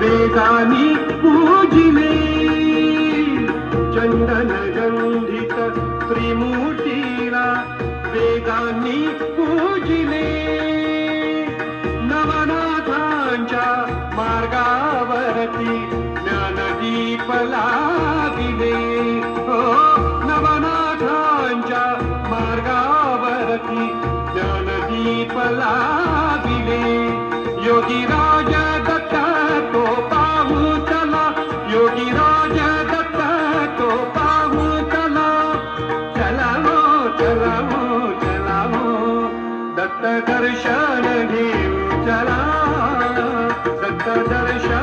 वेगानी पूजिले चंदन गंधित त्रिमूर्तीला वेगानी पूजिले नवनाथांच्या मार्गावरती Gyandeep la Vella हो नवनाथांच्या मार्गावरती Gyandeep la Vella योगी राज दत्त तो पाहू चला। योगी राज दत्त तो पाहू चला। चला हो चला हो चला हो दत्त दर्शन घेऊ चला। दत्त दर्शन